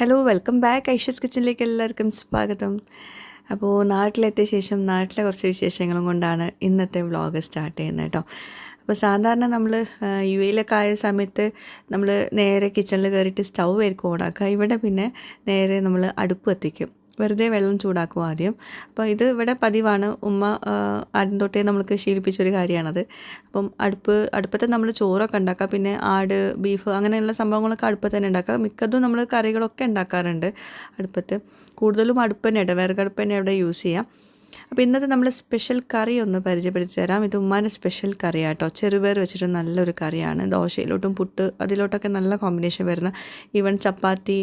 Hello welcome back Aisha's കിച്ചണിലേക്ക് എല്ലാവർക്കും സ്വാഗതം. അപ്പോൾ നാട്ടിലെത്തിയ ശേഷം നാട്ടിലെ കുറച്ച് വിശേഷങ്ങളും കൊണ്ടാണ് ഇന്നത്തെ വ്ളോഗ് സ്റ്റാർട്ട് ചെയ്യുന്നത് കേട്ടോ. അപ്പോൾ സാധാരണ നമ്മൾ യു എയിലൊക്കെ ആയ സമയത്ത് നമ്മൾ നേരെ കിച്ചണിൽ കയറിയിട്ട് സ്റ്റൗ ആയിരിക്കും ഓണാക്കുക. ഇവിടെ പിന്നെ നേരെ നമ്മൾ അടുപ്പ് കത്തിക്കും വെറുതെ വെള്ളം ചൂടാക്കും ആദ്യം. അപ്പോൾ ഇത് ഇവിടെ പതിവാണ്. ഉമ്മ ആദ്യം തൊട്ടേ നമ്മൾക്ക് ശീലിപ്പിച്ചൊരു കാര്യമാണത് അപ്പം അടുപ്പ് അടുപ്പത്തെ നമ്മൾ ചോറൊക്കെ ഉണ്ടാക്കുക. പിന്നെ ആട് ബീഫ് അങ്ങനെയുള്ള സംഭവങ്ങളൊക്കെ അടുപ്പത്ത് തന്നെ ഉണ്ടാക്കുക. മിക്കതും നമ്മൾ കറികളൊക്കെ ഉണ്ടാക്കാറുണ്ട് അടുപ്പത്ത്. കൂടുതലും അടുപ്പ് തന്നെ ഇട വിറകടുപ്പ് തന്നെ ഇവിടെ യൂസ് ചെയ്യാം. അപ്പോൾ ഇന്നത്തെ നമ്മൾ സ്പെഷ്യൽ കറി ഒന്ന് പരിചയപ്പെടുത്തി തരാം. ഇത് ഉമ്മാന്റെ സ്പെഷ്യൽ കറിയാട്ടോ. ചെറുപയർ വെച്ചിട്ട് നല്ലൊരു കറിയാണ്. ദോശയിലോട്ടും പുട്ട് അതിലോട്ടൊക്കെ നല്ല കോമ്പിനേഷൻ വരുന്ന ഈവൻ ചപ്പാത്തി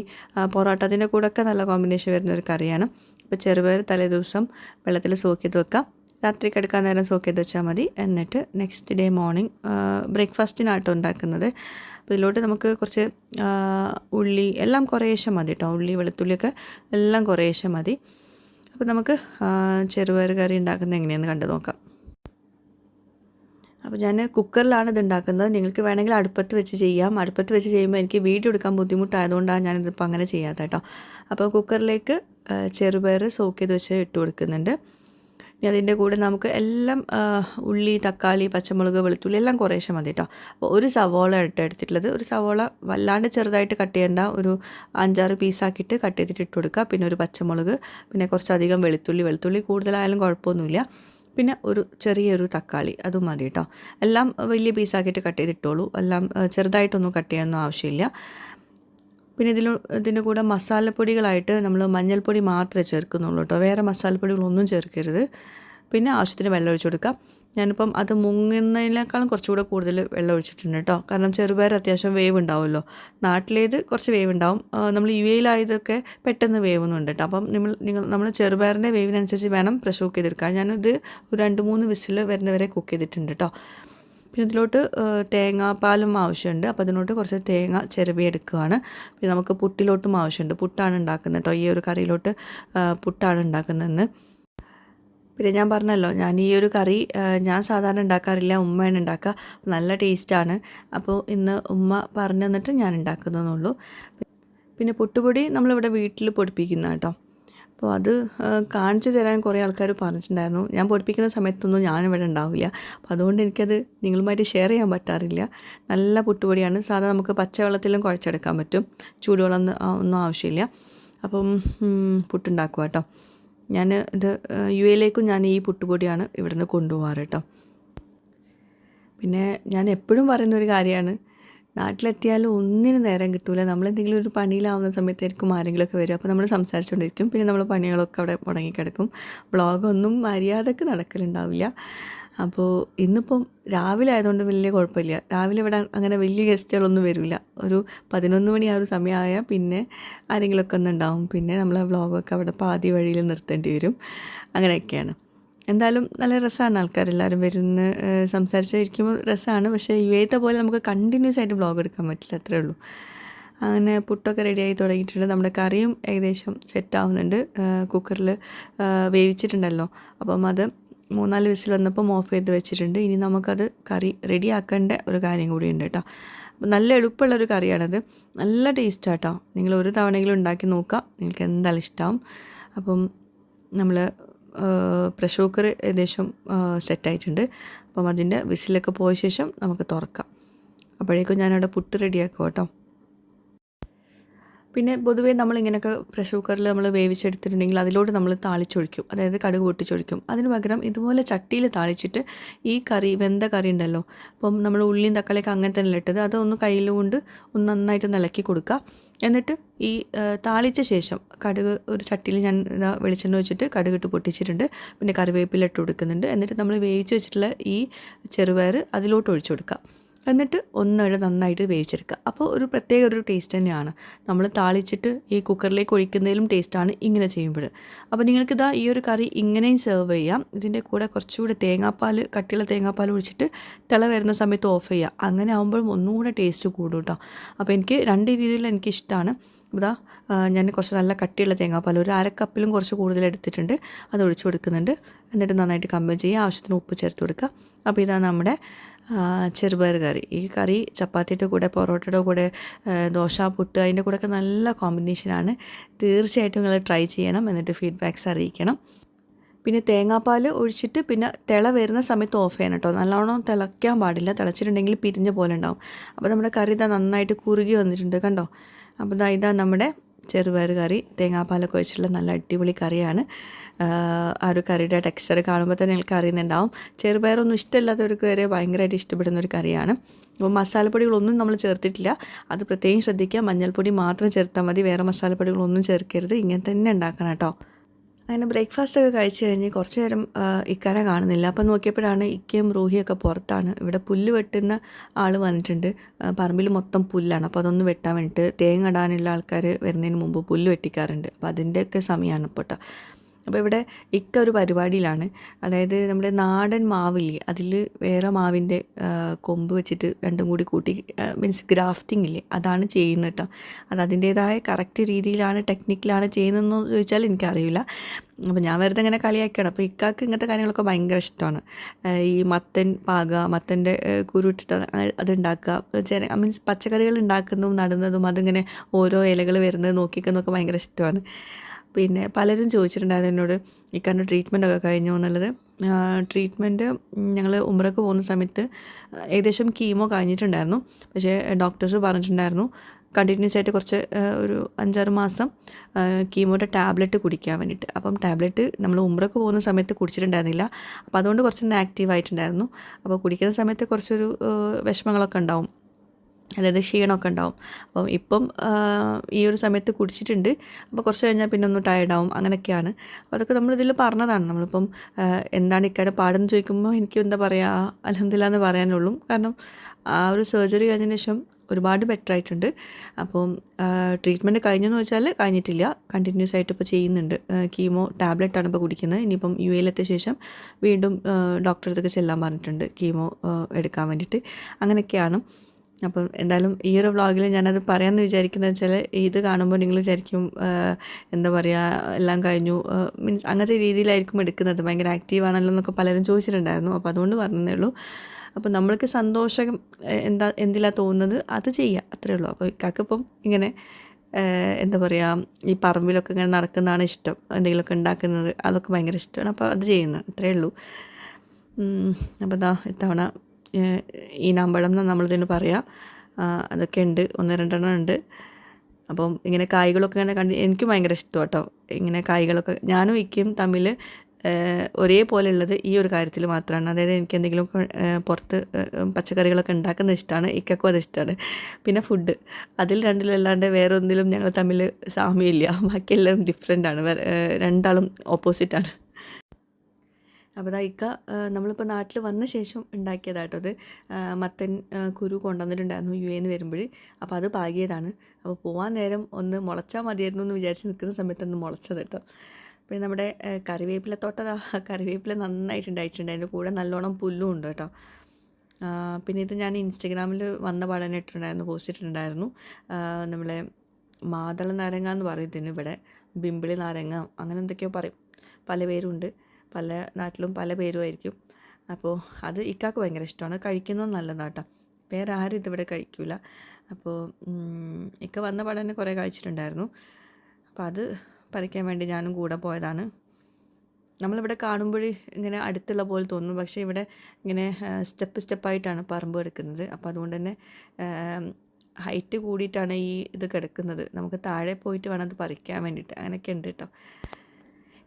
പൊറോട്ട അതിന്റെ കൂടെയൊക്കെ നല്ല കോമ്പിനേഷൻ വരുന്ന ഒരു കറിയാണ്. അപ്പോൾ ചെറുപയർ തലേ ദിവസം വെള്ളത്തിൽ സോക്ക് ചെയ്ത് വെക്കാം. രാത്രി കിടക്കാൻ നേരം സോക്ക് ചെയ്ത് വെച്ചാൽ മതി. എന്നിട്ട് നെക്സ്റ്റ് ഡേ മോർണിംഗ് ബ്രേക്ക്ഫാസ്റ്റിനാട്ടോ ഉണ്ടാക്കുന്നത്. അപ്പോൾ ഇതിലോട്ട് നമുക്ക് കുറച്ച് ഉള്ളി എല്ലാം കുറേശ്ശെ മതി കേട്ടോ ഉള്ളി വെളുത്തുള്ളിയൊക്കെ എല്ലാം കുറേശ്ശെ മതി. അപ്പോൾ നമുക്ക് ചെറുപയർ കറി ഉണ്ടാക്കുന്നത് എങ്ങനെയാണെന്ന് കണ്ടു നോക്കാം. അപ്പോൾ ഞാൻ കുക്കറിലാണ് ഇത് ഉണ്ടാക്കുന്നത്. നിങ്ങൾക്ക് വേണമെങ്കിൽ അടുപ്പത്ത് വെച്ച് ചെയ്യാം. അടുപ്പത്ത് വെച്ച് ചെയ്യുമ്പോൾ എനിക്ക് വീഡിയോ എടുക്കാൻ ബുദ്ധിമുട്ടായതുകൊണ്ടാണ് ഞാനിതിപ്പോൾ അങ്ങനെ ചെയ്യാത്ത കേട്ടോ. അപ്പോൾ കുക്കറിലേക്ക് ചെറുപയർ സോക്ക് ചെയ്ത് വെച്ച് ഇട്ട് കൊടുക്കുന്നുണ്ട്. ഇനി അതിന്റെ കൂടെ നമുക്ക് എല്ലാം ഉള്ളി തക്കാളി പച്ചമുളക് വെളുത്തുള്ളി എല്ലാം കുറേശ്ശെ മതി കേട്ടോ അപ്പോൾ ഒരു സവോള ഇട്ട് എടുത്തിട്ടുള്ളത്. ഒരു സവോള വല്ലാണ്ട് ചെറുതായിട്ട് കട്ട് ചെയ്യേണ്ട. ഒരു അഞ്ചാറ് പീസാക്കിയിട്ട് കട്ട് ചെയ്തിട്ട് ഇട്ട് കൊടുക്കുക. പിന്നെ ഒരു പച്ചമുളക് പിന്നെ കുറച്ചധികം വെളുത്തുള്ളി. വെളുത്തുള്ളി കൂടുതലായാലും കുഴപ്പമൊന്നുമില്ല. പിന്നെ ഒരു ചെറിയൊരു തക്കാളി അതും മതി കേട്ടോ എല്ലാം വലിയ പീസാക്കിയിട്ട് കട്ട് ചെയ്തിട്ടോളൂ എല്ലാം ചെറുതായിട്ടൊന്നും കട്ട് ചെയ്യാനൊന്നും ആവശ്യമില്ല. പിന്നെ ഇതിൽ ഇതിന്റെ കൂടെ മസാലപ്പൊടികളായിട്ട് നമ്മൾ മഞ്ഞൾപ്പൊടി മാത്രമേ ചേർക്കുന്നുള്ളൂ കേട്ടോ. വേറെ മസാലപ്പൊടികളൊന്നും ചേർക്കരുത്. പിന്നെ ആവശ്യത്തിന് വെള്ളം ഒഴിച്ചു കൊടുക്കാം. ഞാനിപ്പം അത് മുങ്ങുന്നതിനേക്കാളും കുറച്ചുകൂടെ കൂടുതൽ വെള്ളം ഒഴിച്ചിട്ടുണ്ട് കേട്ടോ. കാരണം ചെറുപയർ അത്യാവശ്യം വേവ് ഉണ്ടാവുമല്ലോ നാട്ടിലേത് കുറച്ച് വേവ് ഉണ്ടാവും നമ്മൾ യു എയിലായതൊക്കെ പെട്ടെന്ന് വേവുന്നുണ്ട് കേട്ടോ. അപ്പം നിങ്ങൾ നിങ്ങൾ നമ്മൾ ചെറുപയറിന്റെ വേവിനനുസരിച്ച് വേണം പ്രഷർ കുക്ക് ചെയ്തെടുക്കാൻ. ഞാനിത് ഒരു രണ്ട് മൂന്ന് വിസിൽ വരുന്നവരെ കുക്ക് ചെയ്തിട്ടുണ്ട് കേട്ടോ. പിന്നെ ഇതിലോട്ട് തേങ്ങാപ്പാലും ആവശ്യമുണ്ട്. അപ്പോൾ അതിനോട്ട് കുറച്ച് തേങ്ങ ചെറുവി എടുക്കുകയാണ്. പിന്നെ നമുക്ക് പുട്ടിലോട്ടും ആവശ്യമുണ്ട്. പുട്ടാണ് ഉണ്ടാക്കുന്നത് കേട്ടോ. ഈ ഒരു കറിയിലോട്ട് പുട്ടാണ് ഉണ്ടാക്കുന്നതെന്ന്. പിന്നെ ഞാൻ പറഞ്ഞല്ലോ ഞാൻ ഈ ഒരു കറി ഞാൻ സാധാരണ ഉണ്ടാക്കാറില്ല. ഉമ്മയാണ് ഉണ്ടാക്കുക. നല്ല ടേസ്റ്റാണ്. അപ്പോൾ ഇന്ന് ഉമ്മ പറഞ്ഞു തന്നിട്ട് ഞാൻ ഉണ്ടാക്കുന്നതെന്നുള്ളൂ പിന്നെ പുട്ടുപൊടി നമ്മളിവിടെ വീട്ടിൽ പൊടിപ്പിക്കുന്ന കേട്ടോ. അപ്പോൾ അത് കാണിച്ചു തരാൻ കുറേ ആൾക്കാർ പറഞ്ഞിട്ടുണ്ടായിരുന്നു. ഞാൻ പൊടിപ്പിക്കുന്ന സമയത്തൊന്നും ഞാനിവിടെ ഉണ്ടാവില്ല. അപ്പോൾ അതുകൊണ്ട് എനിക്കത് നിങ്ങളുമായിട്ട് ഷെയർ ചെയ്യാൻ പറ്റാറില്ല. നല്ല പുട്ടുപൊടിയാണ്. സാധാരണ നമുക്ക് പച്ചവെള്ളത്തിലും കുഴച്ചെടുക്കാൻ പറ്റും. ചൂടുവെള്ളം ഒന്നും ആവശ്യമില്ല. അപ്പം പുട്ടുണ്ടാക്കുക കേട്ടോ. ഞാൻ ഇത് യു എയിലേക്കും ഞാൻ ഈ പുട്ടുപൊടിയാണ് ഇവിടുന്ന് കൊണ്ടുപോകാറ് കേട്ടോ. പിന്നെ ഞാൻ എപ്പോഴും പറയുന്ന ഒരു കാര്യമാണ്. നാട്ടിലെത്തിയാലും ഒന്നിനും നേരം കിട്ടൂല. നമ്മളെന്തെങ്കിലും ഒരു പണിയിലാവുന്ന സമയത്തായിരിക്കും ആരെങ്കിലുമൊക്കെ വരും അപ്പോൾ നമ്മൾ സംസാരിച്ചുകൊണ്ടിരിക്കും പിന്നെ നമ്മൾ പണികളൊക്കെ അവിടെ മുടങ്ങിക്കിടക്കും ബ്ലോഗൊന്നും മര്യാദയ്ക്ക് നടക്കലുണ്ടാവില്ല. അപ്പോൾ ഇന്നിപ്പം രാവിലെ ആയതുകൊണ്ട് വലിയ കുഴപ്പമില്ല. രാവിലെ ഇവിടെ അങ്ങനെ വലിയ ഗസ്റ്റുകളൊന്നും വരില്ല. ഒരു പതിനൊന്ന് മണി ആ ഒരു സമയമായാൽ പിന്നെ ആരെങ്കിലുമൊക്കെ ഒന്നുണ്ടാവും പിന്നെ നമ്മളെ വ്ളോഗൊക്കെ അവിടെ പാതി വഴിയിൽ നിർത്തേണ്ടി വരും. അങ്ങനെയൊക്കെയാണ്. എന്തായാലും നല്ല രസമാണ് ആൾക്കാരെല്ലാവരും വരുന്ന സംസാരിച്ചിരിക്കുമ്പോൾ രസമാണ്. പക്ഷേ യു എത്തെ പോലെ നമുക്ക് കണ്ടിന്യൂസ് ആയിട്ട് വ്ളോഗ് എടുക്കാൻ പറ്റില്ല അത്രേ ഉള്ളൂ. അങ്ങനെ പുട്ടൊക്കെ റെഡിയായി തുടങ്ങിയിട്ടുണ്ട്. നമ്മുടെ കറിയും ഏകദേശം സെറ്റ് ആവുന്നുണ്ട്. കുക്കറിൽ വേവിച്ചിട്ടുണ്ടല്ലോ. അപ്പം അത് മൂന്നാൽ വിസിൽ വന്നപ്പോൾ ഓഫ് ചെയ്ത് വെച്ചിട്ടുണ്ട്. ഇനി നമുക്കത് കറി റെഡിയാക്കേണ്ട ഒരു കാര്യം കൂടി ഉണ്ട് കേട്ടോ. നല്ല എളുപ്പമുള്ളൊരു കറിയാണത്. നല്ല ടേസ്റ്റാണ് കേട്ടോ. നിങ്ങൾ ഒരു തവണയെങ്കിലും ഉണ്ടാക്കി നോക്കുക. നിങ്ങൾക്ക് എന്തായാലും ഇഷ്ടമാവും അപ്പം നമ്മൾ പ്രഷർ കുക്കർ ഏകദേശം സെറ്റായിട്ടുണ്ട്. അപ്പം അതിന്റെ വിസിലൊക്കെ പോയ ശേഷം നമുക്ക് തുറക്കാം. അപ്പോഴേക്കും ഞാനവിടെ പുട്ട് റെഡിയാക്കും കേട്ടോ. പിന്നെ പൊതുവേ നമ്മളിങ്ങനെയൊക്കെ പ്രഷർ കുക്കറിൽ നമ്മൾ വേവിച്ചെടുത്തിട്ടുണ്ടെങ്കിൽ അതിലോട്ട് നമ്മൾ താളിച്ചൊഴിക്കും. അതായത് കടുക് പൊട്ടിച്ചൊഴിക്കും. അതിന് പകരം ഇതുപോലെ ചട്ടിയിൽ താളിച്ചിട്ട് ഈ കറി വെന്ത കറി ഉണ്ടല്ലോ അപ്പം നമ്മൾ ഉള്ളിയും തക്കാളിയൊക്കെ അങ്ങനെ തന്നെ ഇട്ടത് അതൊന്ന് കയ്യിൽ കൊണ്ട് ഒന്ന് നന്നായിട്ട് ഇളക്കി കൊടുക്കുക. എന്നിട്ട് ഈ താളിച്ച ശേഷം കടുക് ഒരു ചട്ടിയിൽ ഞാൻ ഇതാ വെളിച്ചെണ്ണ വെച്ചിട്ട് കടുക് ഇട്ട് പൊട്ടിച്ചിട്ടുണ്ട്. പിന്നെ കറിവേപ്പില ഇട്ട് കൊടുക്കുന്നുണ്ട്. എന്നിട്ട് നമ്മൾ വേവിച്ച് വെച്ചിട്ടുള്ള ഈ ചെറുപയർ അതിലോട്ട് ഒഴിച്ചു കൊടുക്കുക. എന്നിട്ട് ഒന്നിടെ നന്നായിട്ട് വേവിച്ചെടുക്കുക. അപ്പോൾ ഒരു പ്രത്യേക ഒരു ടേസ്റ്റ് തന്നെയാണ്. നമ്മൾ താളിച്ചിട്ട് ഈ കുക്കറിലേക്ക് ഒഴിക്കുന്നതിലും ടേസ്റ്റാണ് ഇങ്ങനെ ചെയ്യുമ്പോൾ. അപ്പോൾ നിങ്ങൾക്കിതാ ഈ ഒരു കറി ഇങ്ങനെയും സെർവ് ചെയ്യാം. ഇതിന്റെ കൂടെ കുറച്ചുകൂടെ തേങ്ങാപ്പാൽ കട്ടിയുള്ള തേങ്ങാപ്പാൽ ഒഴിച്ചിട്ട് തിള വരുന്ന സമയത്ത് ഓഫ് ചെയ്യുക. അങ്ങനെ ആകുമ്പോഴും ഒന്നുകൂടെ ടേസ്റ്റ് കൂടും കേട്ടോ അപ്പോൾ എനിക്ക് രണ്ട് രീതിയിൽ എനിക്കിഷ്ടമാണ് ഇതാ ഞാൻ കുറച്ച് നല്ല കട്ടിയുള്ള തേങ്ങാപ്പാൽ ഒരു അര കപ്പിലും കുറച്ച് കൂടുതൽ എടുത്തിട്ടുണ്ട്. അത് ഒഴിച്ചു കൊടുക്കുന്നുണ്ട്. എന്നിട്ട് നന്നായിട്ട് കമ്പൈൻ ചെയ്യുക. ആവശ്യത്തിന് ഉപ്പ് ചേർത്ത് കൊടുക്കുക. അപ്പോൾ ഇതാ നമ്മുടെ ചെറുപയർ കറി. ഈ കറി ചപ്പാത്തിയുടെ കൂടെ പൊറോട്ടയുടെ കൂടെ ദോശ പുട്ട് അതിന്റെ കൂടെയൊക്കെ നല്ല കോമ്പിനേഷനാണ് തീർച്ചയായിട്ടും നിങ്ങൾ ട്രൈ ചെയ്യണം. എന്നിട്ട് ഫീഡ്ബാക്ക്സ് അറിയിക്കണം. പിന്നെ തേങ്ങാപ്പാൽ ഒഴിച്ചിട്ട് പിന്നെ തിള വരുന്ന സമയത്ത് ഓഫ് ചെയ്യണം കേട്ടോ നല്ലോണം തിളയ്ക്കാൻ പാടില്ല. തിളച്ചിട്ടുണ്ടെങ്കിൽ പിരിഞ്ഞ പോലെ ഉണ്ടാവും. അപ്പോൾ നമ്മുടെ കറി ഇതാ നന്നായിട്ട് കുറുകി വന്നിട്ടുണ്ട് കണ്ടോ? അപ്പോൾ ഇതാ ഇതാ നമ്മുടെ ചെറുപയർ കറി തേങ്ങാപ്പാലൊക്കെ ഒഴിച്ചിട്ടുള്ള നല്ല അടിപൊളി കറിയാണ്. ആ ഒരു കറിയുടെ ടെക്സ്ചർ കാണുമ്പോൾ തന്നെ എനിക്ക് അറിയുന്നുണ്ടാവും. ചെറുപയറൊന്നും ഇഷ്ടമില്ലാത്തവർക്ക് വരെ ഭയങ്കരമായിട്ട് ഇഷ്ടപ്പെടുന്ന ഒരു കറിയാണ്. അപ്പോൾ മസാലപ്പൊടികളൊന്നും നമ്മൾ ചേർത്തിട്ടില്ല. അത് പ്രത്യേകം ശ്രദ്ധിക്കുക. മഞ്ഞൾപ്പൊടി മാത്രം ചേർത്താൽ മതി. വേറെ മസാലപ്പൊടികളൊന്നും ചേർക്കരുത്. ഇങ്ങനെ തന്നെ ഉണ്ടാക്കണം കേട്ടോ. അങ്ങനെ ബ്രേക്ക്ഫാസ്റ്റ് ഒക്കെ കഴിച്ച് കഴിഞ്ഞ് കുറച്ച് നേരം ഇക്കാനെ കാണുന്നില്ല. അപ്പം നോക്കിയപ്പോഴാണ് ഇക്കയും റൂഹിയൊക്കെ പുറത്താണ്. ഇവിടെ പുല്ല് വെട്ടുന്ന ആൾ വന്നിട്ടുണ്ട്. പറമ്പിൽ മൊത്തം പുല്ലാണ്. അപ്പോൾ അതൊന്ന് വെട്ടാൻ വേണ്ടിയിട്ട് തേങ്ങ ഇടാനുള്ള ആൾക്കാർ വരുന്നതിന് മുമ്പ് പുല്ല് വെട്ടിക്കാറുണ്ട്. അപ്പോൾ അതിന്റെയൊക്കെ സമയമാണ് ഇപ്പോൾ അപ്പോൾ ഇവിടെ ഇക്ക ഒരു പരിപാടിയിലാണ്. അതായത് നമ്മുടെ നാടൻ മാവില്ലേ അതിൽ വേറെ മാവിന്റെ കൊമ്പ് വെച്ചിട്ട് രണ്ടും കൂടി കൂട്ടി മീൻസ് ഗ്രാഫ്റ്റിംഗ് ഇല്ലേ അതാണ് ചെയ്യുന്നത് കേട്ടോ. അത് അതിന്റേതായ കറക്റ്റ് രീതിയിലാണ് ടെക്നിക്കിലാണ് ചെയ്യുന്നതെന്ന് ചോദിച്ചാൽ എനിക്കറിയില്ല. അപ്പോൾ ഞാൻ വെറുതെ ഇങ്ങനെ കളിയാക്കിയാണ് അപ്പോൾ ഇക്കാക്ക് ഇങ്ങനത്തെ കാര്യങ്ങളൊക്കെ ഭയങ്കര ഇഷ്ടമാണ്. ഈ മത്തൻ പാക മത്തന്റെ കുരുട്ടിട്ട് അത് ഉണ്ടാക്കുക. ചെറിയ മീൻസ് പച്ചക്കറികൾ ഉണ്ടാക്കുന്നതും നടുന്നതും അതിങ്ങനെ ഓരോ ഇലകൾ വരുന്നത് നോക്കിക്കുന്നതൊക്കെ ഭയങ്കര ഇഷ്ടമാണ്. പിന്നെ പലരും ചോദിച്ചിട്ടുണ്ടായിരുന്നു എന്നോട് ഇക്കാന്റെ ട്രീറ്റ്മെന്റ് ഒക്കെ കഴിഞ്ഞു? എന്നുള്ളത്. ട്രീറ്റ്മെന്റ് ഞങ്ങൾ ഉമ്രക്ക് പോകുന്ന സമയത്ത് ഏകദേശം കീമോ കഴിഞ്ഞിട്ടുണ്ടായിരുന്നു. പക്ഷേ ഡോക്ടേഴ്സ് പറഞ്ഞിട്ടുണ്ടായിരുന്നു കണ്ടിന്യൂസ് ആയിട്ട് കുറച്ച് ഒരു അഞ്ചാറ് മാസം കീമോയുടെ ടാബ്ലറ്റ് കുടിക്കാൻ വേണ്ടിയിട്ട്. അപ്പം ടാബ്ലറ്റ് നമ്മൾ ഉമ്രക്ക് പോകുന്ന സമയത്ത് കുടിച്ചിട്ടുണ്ടായിരുന്നില്ല. അപ്പോൾ അതുകൊണ്ട് കുറച്ചൊന്ന് ആക്റ്റീവ് ആയിട്ടുണ്ടായിരുന്നു. അപ്പോൾ കുടിക്കുന്ന സമയത്ത് കുറച്ചൊരു വിഷമങ്ങളൊക്കെ ഉണ്ടാവും. അതായത് ക്ഷീണമൊക്കെ ഉണ്ടാവും. അപ്പം ഇപ്പം ഈ ഒരു സമയത്ത് കുടിച്ചിട്ടുണ്ട്. അപ്പോൾ കുറച്ച് കഴിഞ്ഞാൽ പിന്നെ ഒന്ന് ടയർഡാവും അങ്ങനെയൊക്കെയാണ്. അപ്പോൾ അതൊക്കെ നമ്മളിതിൽ പറഞ്ഞതാണ്. നമ്മളിപ്പം എന്താണ് ഇക്കാടെ പാടെന്ന് ചോദിക്കുമ്പോൾ എനിക്ക് എന്താ പറയുക അലഹമില്ല എന്ന് പറയാനുള്ളൂ. കാരണം ആ ഒരു സർജറി കഴിഞ്ഞതിന് ശേഷം ഒരുപാട് ബെറ്റർ ആയിട്ടുണ്ട്. അപ്പം ട്രീറ്റ്മെന്റ് കഴിഞ്ഞെന്ന് വെച്ചാൽ കഴിഞ്ഞിട്ടില്ല. കണ്ടിന്യൂസ് ആയിട്ട് ഇപ്പോൾ ചെയ്യുന്നുണ്ട്. കീമോ ടാബ്ലറ്റാണ് ഇപ്പോൾ കുടിക്കുന്നത്. ഇനിയിപ്പം യു എയിലെത്തിയ ശേഷം വീണ്ടും ഡോക്ടറെ അടുത്തൊക്കെ ചെല്ലാൻ പറഞ്ഞിട്ടുണ്ട്. കീമോ എടുക്കാൻ വേണ്ടിയിട്ട്. അങ്ങനെയൊക്കെയാണ്. അപ്പം എന്തായാലും ഈ ഒരു വ്ളോഗിൽ ഞാനത് പറയാമെന്ന് വിചാരിക്കുന്നത് വെച്ചാൽ ഇത് കാണുമ്പോൾ നിങ്ങൾ വിചാരിക്കും എന്താ പറയുക എല്ലാം കഴിഞ്ഞു. മീൻസ് അങ്ങനത്തെ രീതിയിലായിരിക്കും എടുക്കുന്നത്. ഭയങ്കര ആക്റ്റീവ് ആണല്ലോ എന്നൊക്കെ പലരും ചോദിച്ചിട്ടുണ്ടായിരുന്നു. അപ്പോൾ അതുകൊണ്ട് പറഞ്ഞതേ ഉള്ളൂ. അപ്പോൾ നമ്മൾക്ക് സന്തോഷം എന്താ എന്തിലാ തോന്നുന്നത് അത് ചെയ്യുക അത്രേ ഉള്ളൂ. അപ്പോൾ ഇക്കാക്കിപ്പം ഇങ്ങനെ എന്താ പറയുക ഈ പറമ്പിലൊക്കെ ഇങ്ങനെ നടക്കുന്നതാണ് ഇഷ്ടം. എന്തെങ്കിലുമൊക്കെ ഉണ്ടാക്കുന്നത് അതൊക്കെ ഭയങ്കര ഇഷ്ടമാണ്. അപ്പോൾ അത് ചെയ്യുന്നത്. അത്രേ ഉള്ളൂ. അപ്പോൾ ഇതാ ഇത്തവണ ഈനാമ്പഴം എന്നാണ് നമ്മളിതിന് പറയാം. അതൊക്കെ ഉണ്ട്. ഒന്ന് രണ്ടെണ്ണം ഉണ്ട്. അപ്പം ഇങ്ങനെ കായ്കളൊക്കെ ഇങ്ങനെ കണ്ട് എനിക്ക് ഭയങ്കര ഇഷ്ടം കേട്ടോ ഇങ്ങനെ കായ്കളൊക്കെ ഞാനും ഇക്കും തമ്മിൽ ഒരേപോലെ ഉള്ളത് ഈ ഒരു കാര്യത്തിൽ മാത്രമാണ് അതായത് എനിക്ക് എന്തെങ്കിലും പുറത്ത് പച്ചക്കറികളൊക്കെ ഉണ്ടാക്കുന്നത് ഇഷ്ടമാണ് ഇക്കക്കും അത് ഇഷ്ടമാണ് പിന്നെ ഫുഡ്. അതിൽ രണ്ടിലല്ലാണ്ട് വേറെ ഒന്നിലും ഞങ്ങൾ തമ്മിൽ സാമ്യമില്ല. ബാക്കിയെല്ലാം ഡിഫറെന്റ് ആണ്. രണ്ടാളും ഓപ്പോസിറ്റാണ് അപ്പോൾ അതാ ഇക്ക നമ്മളിപ്പോൾ നാട്ടിൽ വന്ന ശേഷം ഉണ്ടാക്കിയതാട്ടോ അത്. മത്തൻ കുരു കൊണ്ടുവന്നിട്ടുണ്ടായിരുന്നു യു എന്ന് വരുമ്പോൾ. അപ്പോൾ അത് പാകിയതാണ്. അപ്പോൾ പോകാൻ നേരം ഒന്ന് മുളച്ചാൽ മതിയായിരുന്നു എന്ന് വിചാരിച്ച് നിൽക്കുന്ന സമയത്ത് ഒന്ന് മുളച്ചത് കേട്ടോ. പിന്നെ നമ്മുടെ കറിവേപ്പില തോട്ടതാ കറിവേപ്പില നന്നായിട്ടുണ്ടായിട്ടുണ്ട് അതിന്റെ കൂടെ നല്ലോണം പുല്ലും ഉണ്ട് കേട്ടോ. പിന്നെ ഇത് ഞാൻ ഇൻസ്റ്റഗ്രാമിൽ വന്ന പാടനെ ഇട്ടിട്ടുണ്ടായിരുന്നു പോസ്റ്റ് ഇട്ടിട്ടുണ്ടായിരുന്നു. നമ്മളെ മാതള നാരങ്ങ എന്ന് പറയും ഇവിടെ. ബിമ്പിളി നാരങ്ങ അങ്ങനെ എന്തൊക്കെയോ പറയും. പല പേരുണ്ട്. പല നാട്ടിലും പല പേരുമായിരിക്കും അപ്പോൾ അത് ഇക്കാക്ക് ഭയങ്കര ഇഷ്ടമാണ്. കഴിക്കുന്നത് നല്ലതാണ് കേട്ടോ വേറെ ആരും ഇതിവിടെ കഴിക്കില്ല അപ്പോൾ ഇക്ക വന്ന തന്നെ കുറേ കഴിച്ചിട്ടുണ്ടായിരുന്നു. അപ്പോൾ അത് പറിക്കാൻ വേണ്ടി ഞാനും കൂടെ പോയതാണ്. നമ്മളിവിടെ കാണുമ്പോൾ ഇങ്ങനെ അടുത്തുള്ള പോലെ തോന്നും. പക്ഷേ ഇവിടെ ഇങ്ങനെ സ്റ്റെപ്പ് സ്റ്റെപ്പായിട്ടാണ് പറമ്പ് കിടക്കുന്നത്. അപ്പോൾ അതുകൊണ്ട് തന്നെ ഹൈറ്റ് കൂടിയിട്ടാണ് ഈ ഇത് കിടക്കുന്നത്. നമുക്ക് താഴെ പോയിട്ട് വേണം അത് പറിക്കാൻ വേണ്ടിയിട്ട്. അങ്ങനെയൊക്കെ ഉണ്ട് കേട്ടോ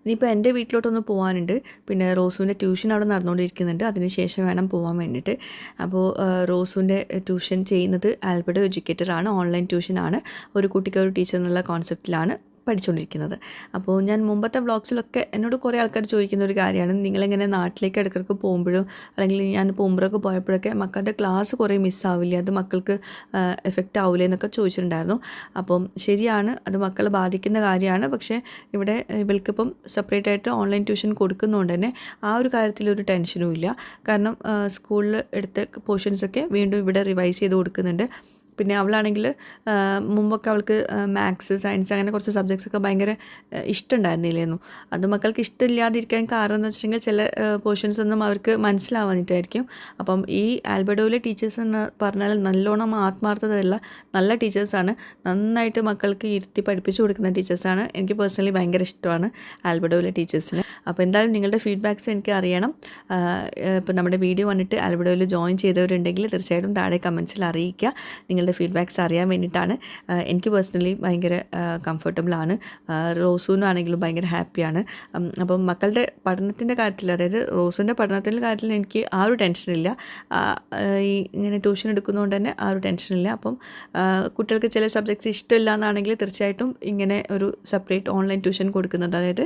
ഇനിയിപ്പോൾ എന്റെ വീട്ടിലോട്ടൊന്ന് പോകാനുണ്ട് പിന്നെ റോസുവിന്റെ ട്യൂഷൻ അവിടെ നടന്നുകൊണ്ടിരിക്കുന്നുണ്ട്. അതിന് ശേഷം വേണം പോകാൻ വേണ്ടിയിട്ട്. അപ്പോൾ റോസുവിന്റെ ട്യൂഷൻ ചെയ്യുന്നത് ആൽബർട്ട് എഡ്യൂക്കേറ്റർ ആണ് ഓൺലൈൻ ട്യൂഷനാണ്. ഒരു കുട്ടിക്ക് ഒരു ടീച്ചർ എന്നുള്ള കോൺസെപ്റ്റിലാണ് പഠിച്ചുകൊണ്ടിരിക്കുന്നത് അപ്പോൾ ഞാൻ മുമ്പത്തെ വ്ളോഗ്സിലൊക്കെ എന്നോട് കുറേ ആൾക്കാർ ചോദിക്കുന്ന ഒരു കാര്യമാണ്. നിങ്ങളിങ്ങനെ നാട്ടിലേക്ക് ഇടയ്ക്കിടയ്ക്ക് പോകുമ്പോഴും അല്ലെങ്കിൽ ഞാൻ പോകുമ്പോഴൊക്കെ പോയപ്പോഴൊക്കെ മക്കളുടെ ക്ലാസ് കുറേ മിസ്സാവില്ലേ അത് മക്കൾക്ക് എഫക്റ്റ് ആവില്ല എന്നൊക്കെ ചോദിച്ചിട്ടുണ്ടായിരുന്നു. അപ്പം ശരിയാണ് അത് മക്കളെ ബാധിക്കുന്ന കാര്യമാണ്. പക്ഷേ ഇവിടെ ഇവൾക്കിപ്പം സെപ്പറേറ്റ് ആയിട്ട് ഓൺലൈൻ ട്യൂഷൻ കൊടുക്കുന്നതുകൊണ്ട് തന്നെ ആ ഒരു കാര്യത്തിലൊരു ടെൻഷനും ഇല്ല. കാരണം സ്കൂളിൽ എടുത്ത പോർഷൻസൊക്കെ വീണ്ടും ഇവിടെ റിവൈസ് ചെയ്ത് കൊടുക്കുന്നുണ്ട്. പിന്നെ അവളാണെങ്കിൽ മുമ്പൊക്കെ അവൾക്ക് മാത്സ് സയൻസ് അങ്ങനെ കുറച്ച് സബ്ജക്ട്സ് ഒക്കെ ഭയങ്കര ഇഷ്ടമുണ്ടായിരുന്നില്ലായിരുന്നു അത് മക്കൾക്ക് ഇഷ്ടമില്ലാതിരിക്കാൻ കാരണം എന്ന് വെച്ചിട്ടുണ്ടെങ്കിൽ ചില പോർഷൻസ് ഒന്നും അവർക്ക് മനസ്സിലാവാനിട്ടായിരിക്കും അപ്പം ഈ ആൽബഡോയിലെ ടീച്ചേഴ്സ് എന്ന് പറഞ്ഞാൽ നല്ലോണം ആത്മാർത്ഥതയുള്ള നല്ല ടീച്ചേഴ്സാണ് നന്നായിട്ട് മക്കൾക്ക് ഇരുത്തി പഠിപ്പിച്ചു കൊടുക്കുന്ന ടീച്ചേഴ്സാണ് എനിക്ക് പേഴ്സണലി ഭയങ്കര ഇഷ്ടമാണ് ആൽബഡോയിലെ ടീച്ചേഴ്സിന് അപ്പോൾ എന്തായാലും നിങ്ങളുടെ ഫീഡ്ബാക്ക്സ് എനിക്ക് അറിയണം. ഇപ്പോൾ നമ്മുടെ വീഡിയോ കണ്ടിട്ട് ആൽബഡോയിൽ ജോയിൻ ചെയ്തവരുണ്ടെങ്കിൽ തീർച്ചയായിട്ടും താഴെ കമൻസിൽ അറിയിക്കുക. നിങ്ങളുടെ ഫീഡ്ബാക്ക്സ് അറിയാൻ വേണ്ടിയിട്ടാണ്. എനിക്ക് പേഴ്സണലി ഭയങ്കര കംഫർട്ടബിളാണ് റോസൂന്നാണെങ്കിലും ഭയങ്കര ഹാപ്പിയാണ് അപ്പം മക്കളുടെ പഠനത്തിന്റെ കാര്യത്തിൽ അതായത് റോസുന്റെ പഠനത്തിന്റെ കാര്യത്തിൽ എനിക്ക് ആ ഒരു ടെൻഷനില്ല ഈ ഇങ്ങനെ ട്യൂഷൻ എടുക്കുന്നതുകൊണ്ട് തന്നെ ആ ഒരു ടെൻഷനില്ല അപ്പം കുട്ടികൾക്ക് ചില സബ്ജക്ട്സ് ഇഷ്ടമില്ല എന്നാണെങ്കിൽ തീർച്ചയായിട്ടും ഇങ്ങനെ ഒരു സെപ്പറേറ്റ് ഓൺലൈൻ ട്യൂഷൻ കൊടുക്കുന്നത് അതായത്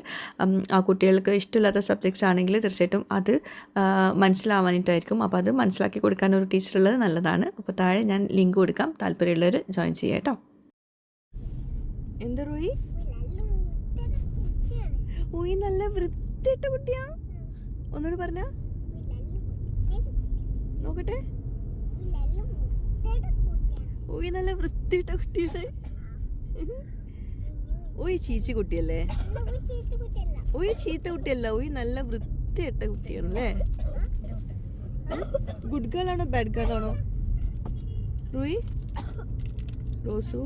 ആ കുട്ടികൾക്ക് ഇഷ്ടമില്ലാത്ത സബ്ജക്ട്സ് ആണെങ്കിൽ തീർച്ചയായിട്ടും അത് മനസ്സിലാവാനായിട്ടായിരിക്കും അപ്പോൾ അത് മനസ്സിലാക്കി കൊടുക്കാൻ ഒരു ടീച്ചർ ഉള്ളത് നല്ലതാണ്. അപ്പോൾ താഴെ ഞാൻ ലിങ്ക് കൊടുക്കാം. താല്പര്യമുള്ളവർ ജോയിൻ ചെയ്യാം കേട്ടോ. എന്താ റോയി? ഓയി നല്ല വൃത്തിയിട്ട കുട്ടിയാ ഒന്നുകൂടി പറഞ്ഞ. നോക്കട്ടെ. ഓയി നല്ല വൃത്തിയിട്ട കുട്ടിയാണ് ഓയ് ചീച്ചി കുട്ടിയല്ലേ? ഓയ് ചീത്ത കുട്ടിയല്ല. ഓയ് നല്ല വൃത്തിയിട്ട കുട്ടിയാണല്ലേ ഗുഡ് ഗേൾ ആണോ ബാഡ് ഗേൾ ആണോ? Rui Rosu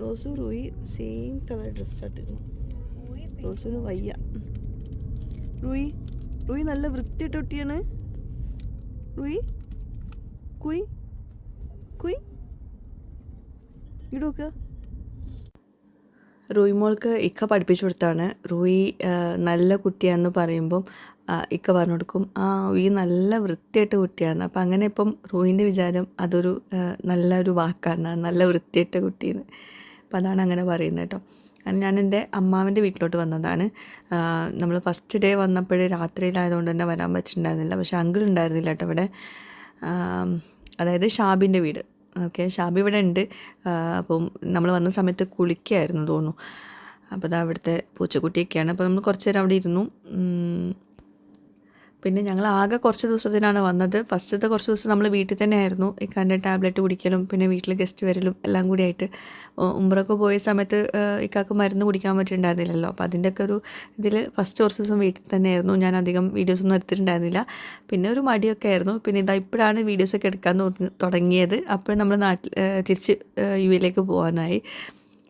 Rosu Rui same colour dress ഇട്ടിരുന്നു. റോസുവിന് വയ്യ. റൂയി റൂയി നല്ല വൃത്തിയിട്ട് ഒട്ടിയാണ് റൂയി കുയ് കുയ്. ഇങ്ങോട്ട് റൂയിമോൾക്ക് റൂയി മോൾക്ക് ഇക്ക പഠിപ്പിച്ചു കൊടുത്താണ്. റൂയി നല്ല കുട്ടിയാണെന്ന് പറയുമ്പം ഇക്ക പറഞ്ഞു കൊടുക്കും ആ ഈ നല്ല വൃത്തിയായിട്ട് കുട്ടിയാണ് അപ്പം അങ്ങനെ ഇപ്പം റൂയിന്റെ വിചാരം അതൊരു നല്ലൊരു വാക്കാണ് നല്ല വൃത്തിയായിട്ട് കുട്ടിയെന്ന് അപ്പം അതാണ് അങ്ങനെ പറയുന്നത് കേട്ടോ. ഞാൻ എന്റെ അമ്മാവിന്റെ വീട്ടിലോട്ട് വന്നതാണ്. നമ്മൾ ഫസ്റ്റ് ഡേ വന്നപ്പോഴേ രാത്രിയിലായതുകൊണ്ട് തന്നെ വരാൻ പറ്റിയിട്ടുണ്ടായിരുന്നില്ല പക്ഷേ അങ്കിൾ ഉണ്ടായിരുന്നില്ല കേട്ടോ ഇവിടെ. അതായത് ഷാബിന്റെ വീട്. ഓക്കെ ഷാബി ഇവിടെ ഉണ്ട്. അപ്പം നമ്മൾ വന്ന സമയത്ത് കുളിക്കായിരുന്നു തോന്നുന്നു. അപ്പോൾ അത് അവിടുത്തെ പൂച്ചക്കുട്ടിയൊക്കെയാണ്. അപ്പോൾ നമ്മൾ കുറച്ച് നേരം അവിടെ ഇരുന്നു. പിന്നെ ഞങ്ങൾ ആകെ കുറച്ച് ദിവസത്തിനാണ് വന്നത്. ഫസ്റ്റത്തെ കുറച്ച് ദിവസം നമ്മൾ വീട്ടിൽ തന്നെ ആയിരുന്നു. ഇക്കാന്റെ ടാബ്ലറ്റ് കുടിക്കലും പിന്നെ വീട്ടിൽ ഗസ്റ്റ് വരലും എല്ലാം കൂടി ആയിട്ട്. ഉ- പോയ സമയത്ത് ഇക്കാക്ക് മരുന്ന് കുടിക്കാൻ പറ്റിയിട്ടുണ്ടായിരുന്നില്ലല്ലോ. അപ്പോൾ അതിന്റെയൊക്കെ ഒരു ഇതിൽ ഫസ്റ്റ് കുറച്ച് ദിവസം വീട്ടിൽ തന്നെ ആയിരുന്നു. ഞാൻ അധികം വീഡിയോസ് ഒന്നും എടുത്തിട്ടുണ്ടായിരുന്നില്ല. പിന്നെ ഒരു മടിയൊക്കെ ആയിരുന്നു. പിന്നെ ഇതാ ഇപ്പോഴാണ് വീഡിയോസൊക്കെ എടുക്കാൻ തുടങ്ങിയത്. അപ്പോഴും നമ്മൾ നാട്ടിൽ തിരിച്ച് യു എയിലേക്ക് പോകാനായി.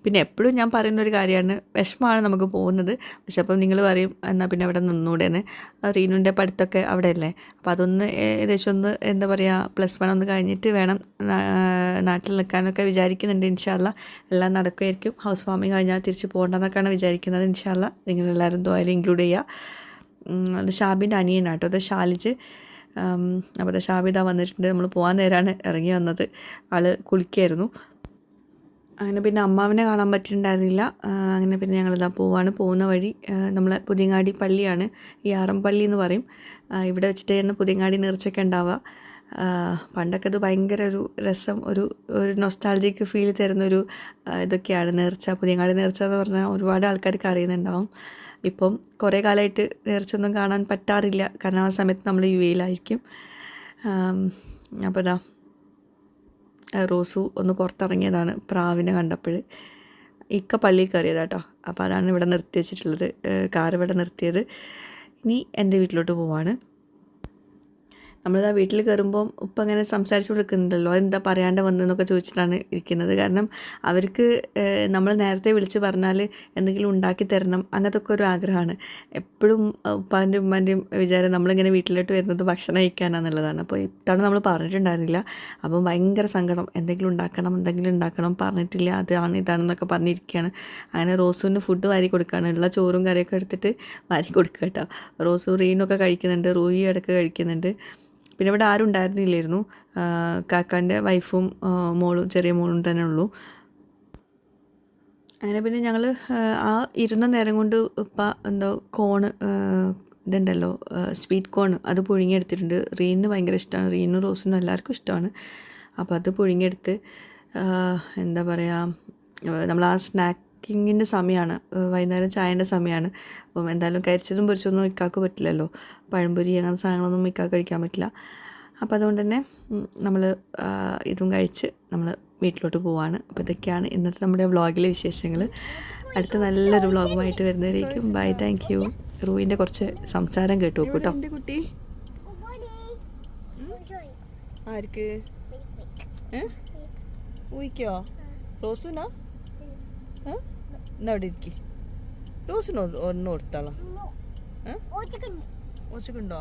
പിന്നെ എപ്പോഴും ഞാൻ പറയുന്ന ഒരു കാര്യമാണ് വിഷമമാണ് നമുക്ക് പോകുന്നത്. പക്ഷെ അപ്പം നിങ്ങൾ പറയും എന്നാൽ പിന്നെ അവിടെ നിന്നൂടെന്ന്. റീനുവിന്റെ പഠിത്തമൊക്കെ അവിടെ അല്ലേ അപ്പോൾ അതൊന്ന് ഏകദേശം ഒന്ന് എന്താ പറയുക പ്ലസ് വൺ ഒന്ന് കഴിഞ്ഞിട്ട് വേണം നാട്ടിൽ നിൽക്കാനൊക്കെ വിചാരിക്കുന്നുണ്ട് ഇൻഷാല്ല എല്ലാം നടക്കുമായിരിക്കും. ഹൗസ് വാമിങ് കഴിഞ്ഞാൽ തിരിച്ച് പോകണ്ടെന്നൊക്കെയാണ് വിചാരിക്കുന്നത് ഇൻഷാല്ല നിങ്ങളെല്ലാവരും ദ്വാരം ഇൻക്ലൂഡ് ചെയ്യുക. അത് ഷാബിന്റെ അനിയനാട്ടോ അത് ഷാലിജ്. അപ്പോൾ ഷാബിത വന്നിട്ടുണ്ട്. നമ്മൾ പോകാൻ നേരമാണ് ഇറങ്ങി വന്നത്. ആൾ കുളിക്കായിരുന്നു. അങ്ങനെ പിന്നെ അമ്മാവിനെ കാണാൻ പറ്റിയിട്ടുണ്ടായിരുന്നില്ല അങ്ങനെ പിന്നെ ഞങ്ങളിതാ പോവാണ്. പോകുന്ന വഴി നമ്മളെ പുതിയങ്ങാടി പള്ളിയാണ്. ഈ ആറംപള്ളി എന്ന് പറയും. ഇവിടെ വെച്ചിട്ടായിരുന്നു പുതിയങ്ങാടി നേർച്ചയൊക്കെ ഉണ്ടാവുക. പണ്ടൊക്കെ അത് ഭയങ്കര ഒരു രസം ഒരു ഒരു നൊസ്റ്റാൾജിക്ക് ഫീൽ തരുന്നൊരു ഇതൊക്കെയാണ് നേർച്ച. പുതിയങ്ങാടി നേർച്ച എന്ന് പറഞ്ഞാൽ ഒരുപാട് ആൾക്കാർക്ക് അറിയുന്നുണ്ടാവും. ഇപ്പം കുറേ കാലമായിട്ട് നേർച്ചയൊന്നും കാണാൻ പറ്റാറില്ല. കാരണം ആ സമയത്ത് നമ്മൾ യു എയിലായിരിക്കും. അപ്പോൾ ഇതാ റോസു ഒന്ന് പുറത്തിറങ്ങിയതാണ് പ്രാവിനെ കണ്ടപ്പോൾ. ഇക്ക പള്ളിയിൽ കയറിയതാട്ടോ. അപ്പോൾ അതാണ് ഇവിടെ നിർത്തി വെച്ചിട്ടുള്ളത് കാർ ഇവിടെ നിർത്തിയത്. ഇനി എന്റെ വീട്ടിലോട്ട് പോവാണ്. നമ്മളിതാ വീട്ടിൽ കയറുമ്പം ഉപ്പ അങ്ങനെ സംസാരിച്ചു കൊടുക്കുന്നുണ്ടല്ലോ എന്താ പറയാണ്ട് വന്നതെന്നൊക്കെ ചോദിച്ചിട്ടാണ് ഇരിക്കുന്നത്. കാരണം അവർക്ക് നമ്മൾ നേരത്തെ വിളിച്ച് പറഞ്ഞാൽ എന്തെങ്കിലും ഉണ്ടാക്കി തരണം അങ്ങനത്തെ ഒക്കെ ഒരു ആഗ്രഹമാണ്. എപ്പോഴും ഉപ്പാന്റെ ഉമ്മാന്റെയും വിചാരം നമ്മളിങ്ങനെ വീട്ടിലോട്ട് വരുന്നത് ഭക്ഷണം കഴിക്കാനാണെന്നുള്ളതാണ് അപ്പോൾ ഇത്തവണ നമ്മൾ പറഞ്ഞിട്ടുണ്ടായിരുന്നില്ല. അപ്പം ഭയങ്കര സങ്കടം. എന്തെങ്കിലും ഉണ്ടാക്കണം എന്തെങ്കിലും ഉണ്ടാക്കണം പറഞ്ഞിട്ടില്ല. അതാണ് ഇതാണെന്നൊക്കെ പറഞ്ഞിരിക്കുകയാണ്. അങ്ങനെ റോസുവിന് ഫുഡ് വാരി കൊടുക്കുകയാണ്. ഉള്ള ചോറും കറിയൊക്കെ എടുത്തിട്ട് വാരി കൊടുക്കുക കേട്ടോ. റോസു റീനൊക്കെ കഴിക്കുന്നുണ്ട്. റൂയി ഇടയ്ക്ക് കഴിക്കുന്നുണ്ട്. പിന്നെ ഇവിടെ ആരും ഉണ്ടായിരുന്നില്ലായിരുന്നു. കാക്കാന്റെ വൈഫും മോളും ചെറിയ മോളും തന്നെ ഉള്ളൂ. അങ്ങനെ പിന്നെ ഞങ്ങൾ ആ ഇരുന്ന നേരം കൊണ്ട് ഇപ്പം എന്തോ കോണ് ഇതുണ്ടല്ലോ സ്വീറ്റ് കോൺ അത് പുഴുങ്ങിയെടുത്തിട്ടുണ്ട്. റീനിന് ഭയങ്കര ഇഷ്ടമാണ്. റീനും റോസിനും എല്ലാവർക്കും ഇഷ്ടമാണ്. അപ്പോൾ അത് പുഴുങ്ങിയെടുത്ത് എന്താ പറയുക നമ്മൾ ആ സ്നാക്കിങ്ങിന്റെ സമയമാണ്. വൈകുന്നേരം ചായന്റെ സമയമാണ്. അപ്പം എന്തായാലും കരിച്ചതും പൊരിച്ചതൊന്നും ഇക്കാക്ക് പറ്റില്ലല്ലോ. പഴംപൊരി അങ്ങനത്തെ സാധനങ്ങളൊന്നും ഇക്കാക്ക് കഴിക്കാൻ പറ്റില്ല. അപ്പോൾ അതുകൊണ്ട് തന്നെ നമ്മൾ ഇതും കഴിച്ച് നമ്മൾ വീട്ടിലോട്ട് പോവാണ്. അപ്പോൾ ഇതൊക്കെയാണ് ഇന്നത്തെ നമ്മുടെ വ്ളോഗിലെ വിശേഷങ്ങൾ അടുത്ത നല്ലൊരു വ്ളോഗുമായിട്ട് വരുന്നവരേക്കും. Bye thank you. റൂവിന്റെ കുറച്ച് സംസാരം കേട്ടു കേട്ടോ. കുട്ടി? ആർക്ക്? ഊയിക്കോ റോസുനാ? എന്നാ അവിടെ ഇരിക്കി? റോസിന് ഒന്നും കൊടുത്താളാം. ഓച്ചക്കുണ്ടോ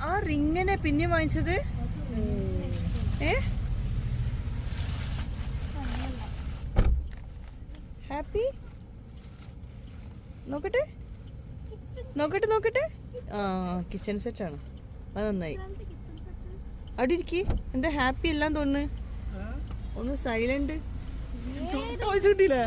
ആ റിങ്ങിനെ പിന്നെ വാങ്ങിച്ചത്? ഏ? ഹാപ്പി? നോക്കട്ടെ. നോക്കട്ടെ നോക്കട്ടെ. ആ കിച്ചൺ ആണ്. അത് നന്നായി. അവിടെ ഇരിക്കി. എന്താ ഹാപ്പി എല്ലാം തോന്നുന്നു? ഒന്ന് സൈലന്റ് കിട്ടിയില്ല?